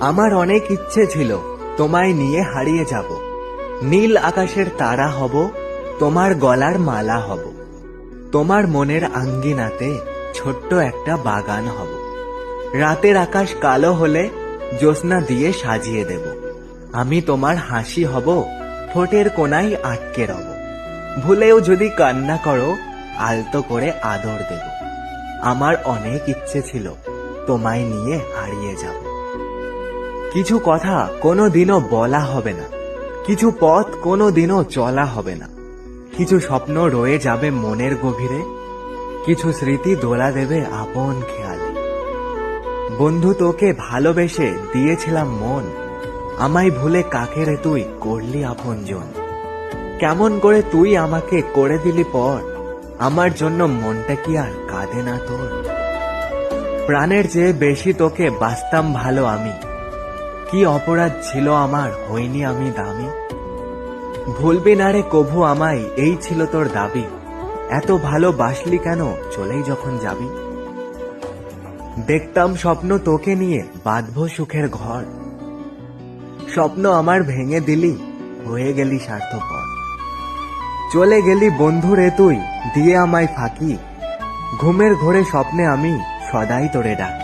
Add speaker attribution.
Speaker 1: আমার অনেক ইচ্ছে ছিল তোমায় নিয়ে হারিয়ে যাব। নীল আকাশের তারা হব, তোমার গলার মালা হব। তোমার মনের আঙ্গিনাতে ছোট্ট একটা বাগান হব। রাতের আকাশ কালো হলে জ্যোৎস্না দিয়ে সাজিয়ে দেব। আমি তোমার হাসি হব, ঠোঁটের কোনায় আটকে রব। ভুলেও যদি কান্না করো, আলতো করে আদর দেব। আমার অনেক ইচ্ছে ছিল তোমায় নিয়ে হারিয়ে যাব। কিছু কথা কোনো দিনও বলা হবে না। কিছু পথ কোনো দিনও চলা হবে না। কিছু স্বপ্ন রয়ে যাবে মনের গভীরে। কিছু স্মৃতি দোলা দেবে আপন খেয়ালে। বন্ধু তোকে ভালোবেসে দিয়েছিলাম মন। আমায় ভুলে কাকে রে তুই করলি আপনজন। কেমন করে তুই আমাকে করে দিলি পর। আমার জন্য মনটা কি আর কাঁদে না তোর? প্রাণের চেয়ে বেশি তোকে বাঁচতাম ভালো আমি। কি অপরাধ ছিল আমার? হইনি আমি দামি। ভুলবি না রে কভু আমায়, এই ছিল তোর দাবি। এত ভালো বাসলি কেন? চলেই যখন যাবি। দেখতাম স্বপ্ন তোকে নিয়ে বাঁধব সুখের ঘর। স্বপ্ন আমার ভেঙে দিলি, হয়ে গেলি স্বার্থপর। চলে গেলি বন্ধু রে তুই, দিয়ে আমায় ফাঁকি। ঘুমের ঘোরে স্বপ্নে আমি সদাই তোরে ডাকি।